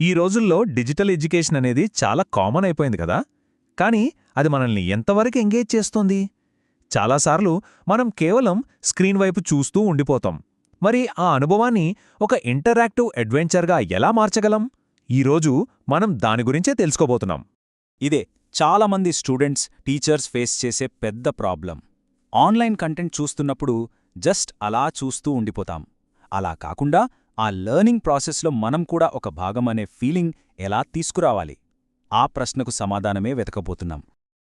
ఈ రోజుల్లో digital education అనేది చాలా కామన్ అయిపోయింది కదా. కానీ అది మనల్ని ఎంతవరకు ఎంగేజ్ చేస్తోంది? చాలాసార్లు మనం కేవలం స్క్రీన్ వైపు చూస్తూ ఉండిపోతాం. మరి ఆ అనుభవాన్ని ఒక ఇంటరాక్టివ్ అడ్వెంచర్గా ఎలా మార్చగలం? ఈరోజు మనం దాని గురించే తెలుసుకోబోతున్నాం. ఇదే చాలామంది స్టూడెంట్స్ టీచర్స్ ఫేస్ చేసే పెద్ద ప్రాబ్లం. ఆన్లైన్ కంటెంట్ చూస్తున్నప్పుడు జస్ట్ అలా చూస్తూ ఉండిపోతాం. అలా కాకుండా ఆ లెర్నింగ్ ప్రాసెస్లో మనం కూడా ఒక భాగం అనే ఫీలింగ్ ఎలా తీసుకురావాలి? ఆ ప్రశ్నకు సమాధానమే వెతకబోతున్నాం.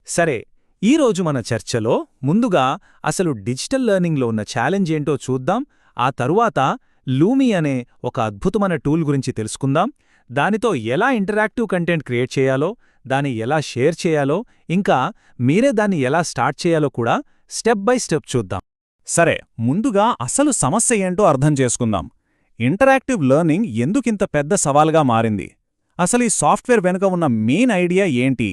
సరే ఈరోజు మన చర్చలో ముందుగా అసలు డిజిటల్ లెర్నింగ్లో ఉన్న ఛాలెంజ్ ఏంటో చూద్దాం. ఆ తరువాత లూమీ అనే ఒక అద్భుతమైన టూల్ గురించి తెలుసుకుందాం. దానితో ఎలా ఇంటరాక్టివ్ కంటెంట్ క్రియేట్ చేయాలో దాన్ని ఎలా షేర్ చేయాలో ఇంకా మీరే దాన్ని ఎలా స్టార్ట్ చేయాలో కూడా స్టెప్ బై స్టెప్ చూద్దాం. సరే ముందుగా అసలు సమస్య ఏంటో అర్థం చేసుకుందాం. ఇంటరాక్టివ్ లెర్నింగ్ ఎందుకింత పెద్ద సవాల్గా మారింది? అసలు ఈ సాఫ్ట్వేర్ వెనుక ఉన్న మెయిన్ ఐడియా ఏంటి?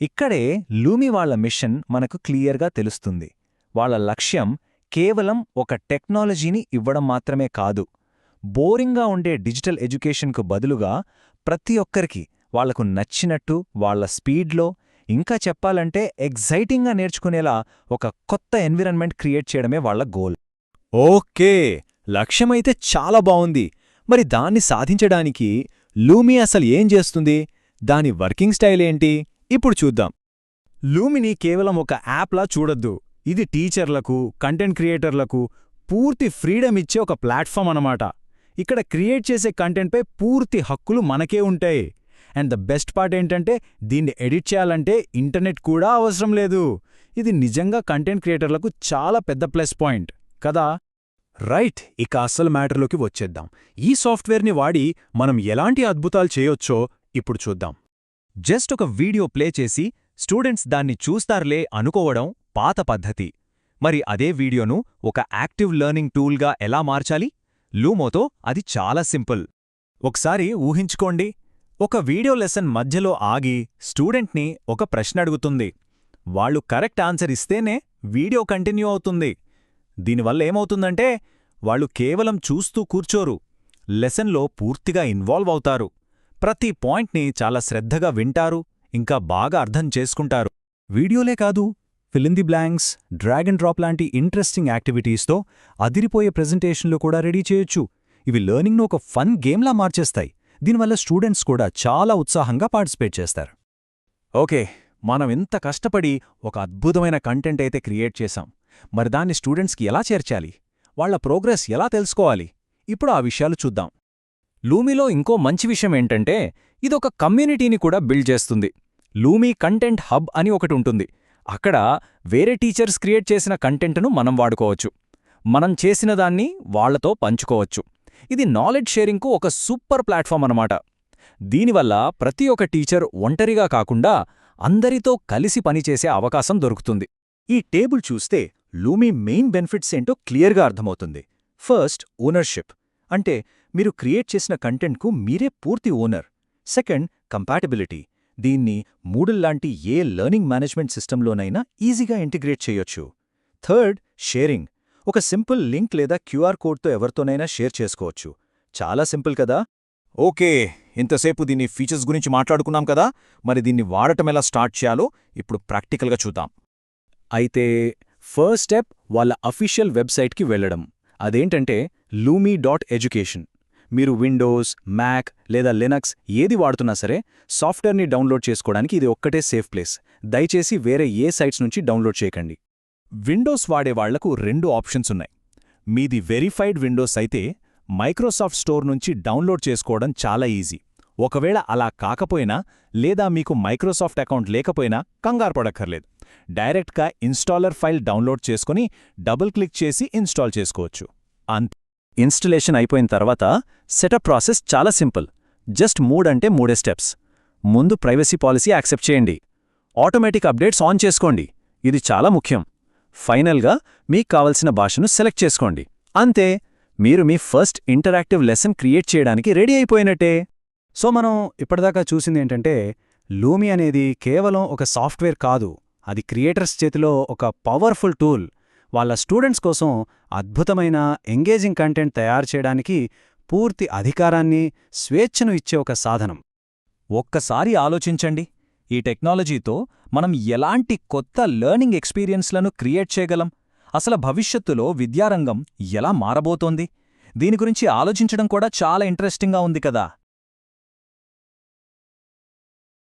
ఇక్కడే లూమి వాళ్ళ మిషన్ మనకు క్లియర్గా తెలుస్తుంది. వాళ్ళ లక్ష్యం కేవలం ఒక టెక్నాలజీని ఇవ్వడం మాత్రమే కాదు. బోరింగ్గా ఉండే డిజిటల్ ఎడ్యుకేషన్కు బదులుగా ప్రతి ఒక్కరికి వాళ్ళకు నచ్చినట్టు వాళ్ళ స్పీడ్లో ఇంకా చెప్పాలంటే ఎగ్జైటింగ్గా నేర్చుకునేలా ఒక కొత్త ఎన్విరాన్మెంట్ క్రియేట్ చేయడమే వాళ్ళ గోల్. ఓకే. లక్ష్యమైతే చాలా బావుంది. మరి దాన్ని సాధించడానికి లూమి అసలు ఏం చేస్తుంది? దాని వర్కింగ్ స్టైల్ ఏంటి? ఇప్పుడు చూద్దాం. లూమిని కేవలం ఒక యాప్లా చూడొద్దు. ఇది టీచర్లకు కంటెంట్ క్రియేటర్లకు పూర్తి ఫ్రీడమ్ ఇచ్చే ఒక ప్లాట్ఫామ్ అనమాట ఇక్కడ క్రియేట్ చేసే కంటెంట్పై పూర్తి హక్కులు మనకే ఉంటాయి. అండ్ ద బెస్ట్ పార్ట్ ఏంటంటే దీన్ని ఎడిట్ చేయాలంటే ఇంటర్నెట్ కూడా అవసరం లేదు. ఇది నిజంగా కంటెంట్ క్రియేటర్లకు చాలా పెద్ద ప్లస్ పాయింట్. కదా? రైట్ ఇక అసలు మ్యాటర్లోకి వచ్చేద్దాం. ఈ సాఫ్ట్వేర్ని వాడి మనం ఎలాంటి అద్భుతాలు చేయొచ్చో ఇప్పుడు చూద్దాం. జస్ట్ ఒక వీడియో ప్లే చేసి స్టూడెంట్స్ దాన్ని చూస్తారులే అనుకోవడం పాత పద్ధతి. మరి అదే వీడియోను ఒక యాక్టివ్ లెర్నింగ్ టూల్గా ఎలా మార్చాలి? లూమోతో అది చాలా సింపుల్. ఒకసారి ఊహించుకోండి. ఒక వీడియో లెసన్ మధ్యలో ఆగి స్టూడెంట్ని ఒక ప్రశ్న అడుగుతుంది. వాళ్ళు కరెక్ట్ ఆన్సర్ ఇస్తేనే వీడియో కంటిన్యూ అవుతుంది. దీనివల్ల ఏమవుతుందంటే వాళ్ళు కేవలం చూస్తూ కూర్చోరు లెసన్లో పూర్తిగా ఇన్వాల్వ్ అవుతారు ప్రతి పాయింట్ని చాలా శ్రద్ధగా వింటారు ఇంకా బాగా అర్థం చేసుకుంటారు. వీడియోలే కాదు fill in the blanks drag and drop లాంటి ఇంట్రెస్టింగ్ యాక్టివిటీస్తో అదిరిపోయే ప్రెజెంటేషన్లు కూడా రెడీ చేయొచ్చు. ఇవి లెర్నింగ్ను ఒక ఫన్ గేమ్లా మార్చేస్తాయి. దీనివల్ల స్టూడెంట్స్ కూడా చాలా ఉత్సాహంగా పార్టిసిపేట్ చేస్తారు. ఓకే మనం ఇంత కష్టపడి ఒక అద్భుతమైన కంటెంట్ అయితే క్రియేట్ చేశాం. మరి దాన్ని స్టూడెంట్స్కి ఎలా చేర్చాలి? వాళ్ళ ప్రోగ్రెస్ ఎలా తెలుసుకోవాలి? ఇప్పుడు ఆ విషయాలు చూద్దాం. లూమీలో ఇంకో మంచి విషయం ఏంటంటే ఇదొక కమ్యూనిటీని కూడా బిల్డ్ చేస్తుంది. లూమీ కంటెంట్ హబ్ అని ఒకటి ఉంటుంది. అక్కడ వేరే టీచర్స్ క్రియేట్ చేసిన కంటెంట్ను మనం వాడుకోవచ్చు. మనం చేసిన దాన్ని వాళ్ళతో పంచుకోవచ్చు. ఇది నాలెడ్జ్ షేరింగ్కు ఒక సూపర్ ప్లాట్ఫామ్ అనమాట దీనివల్ల ప్రతి ఒక్క టీచర్ ఒంటరిగా కాకుండా అందరితో కలిసి పనిచేసే అవకాశం దొరుకుతుంది. ఈ టేబుల్ చూస్తే లూమీ మెయిన్ బెనిఫిట్స్ ఏంటో క్లియర్గా అర్థమవుతుంది. First ownership. అంటే మీరు క్రియేట్ చేసిన కంటెంట్కు మీరే పూర్తి ఓనర్. Second compatibility. దీన్ని మూడుల్లాంటి ఏ లెర్నింగ్ మేనేజ్మెంట్ సిస్టంలోనైనా ఈజీగా ఇంటిగ్రేట్ చేయొచ్చు. Third sharing. ఒక సింపుల్ లింక్ లేదా క్యూఆర్ కోడ్తో ఎవరితోనైనా షేర్ చేసుకోవచ్చు. చాలా సింపుల్ కదా? ఓకే ఇంతసేపు దీని ఫీచర్స్ గురించి మాట్లాడుకున్నాం కదా? మరి దీన్ని వాడటం ఎలా స్టార్ట్ చేయాలో ఇప్పుడు ప్రాక్టికల్గా చూద్దాం. అయితే ఫస్ట్ స్టెప్ వాళ్ళ అఫీషియల్ వెబ్సైట్కి వెళ్ళడం. అదేంటంటే లూమీ డాట్ ఎడ్యుకేషన్. మీరు విండోస్ మ్యాక్ లేదా లినక్స్ ఏది వాడుతున్నా సరే సాఫ్ట్వేర్ని డౌన్లోడ్ చేసుకోవడానికి ఇది ఒక్కటే సేఫ్ ప్లేస్. దయచేసి వేరే ఏ సైట్స్ నుంచి డౌన్లోడ్ చేయకండి. విండోస్ వాడేవాళ్ళకు రెండు ఆప్షన్స్ ఉన్నాయి. మీది వెరిఫైడ్ విండోస్ అయితే మైక్రోసాఫ్ట్ స్టోర్ నుంచి డౌన్లోడ్ చేసుకోవడం చాలా ఈజీ. ఒకవేళ అలా కాకపోయినా లేదా మీకు మైక్రోసాఫ్ట్ అకౌంట్ లేకపోయినా కంగారు పడక్కర్లేదు. డైరెక్ట్గా ఇన్స్టాలర్ ఫైల్ డౌన్లోడ్ చేసుకుని డబుల్ క్లిక్ చేసి ఇన్స్టాల్ చేసుకోవచ్చు. అంతే ఇన్స్టలేషన్ అయిపోయిన తర్వాత సెటప్ ప్రాసెస్ చాలా సింపుల్. జస్ట్ మూడంటే మూడే స్టెప్స్. ముందు ప్రైవసీ పాలసీ యాక్సెప్ట్ చేయండి. ఆటోమేటిక్ అప్డేట్స్ ఆన్ చేసుకోండి. ఇది చాలా ముఖ్యం. ఫైనల్గా మీకు కావలసిన భాషను సెలెక్ట్ చేసుకోండి. అంతే మీరు మీ ఫస్ట్ ఇంటరాక్టివ్ లెసన్ క్రియేట్ చేయడానికి రెడీ అయిపోయినట్టే. సో మనం ఇప్పటిదాకా చూసింది ఏంటంటే లూమి అనేది కేవలం ఒక సాఫ్ట్వేర్ కాదు. అది క్రియేటర్స్ చేతిలో ఒక పవర్ఫుల్ టూల్. వాళ్ళ స్టూడెంట్స్ కోసం అద్భుతమైన ఎంగేజింగ్ కంటెంట్ తయారు చేయడానికి పూర్తి అధికారాన్ని స్వేచ్ఛను ఇచ్చే ఒక సాధనం. ఒక్కసారి ఆలోచించండి. ఈ టెక్నాలజీతో మనం ఎలాంటి కొత్త లెర్నింగ్ ఎక్స్పీరియన్స్లను క్రియేట్ చేయగలం? అసలు భవిష్యత్తులో విద్యారంగం ఎలా మారబోతోంది? దీని గురించి ఆలోచించడం కూడా చాలా ఇంట్రెస్టింగ్గా ఉంది కదా!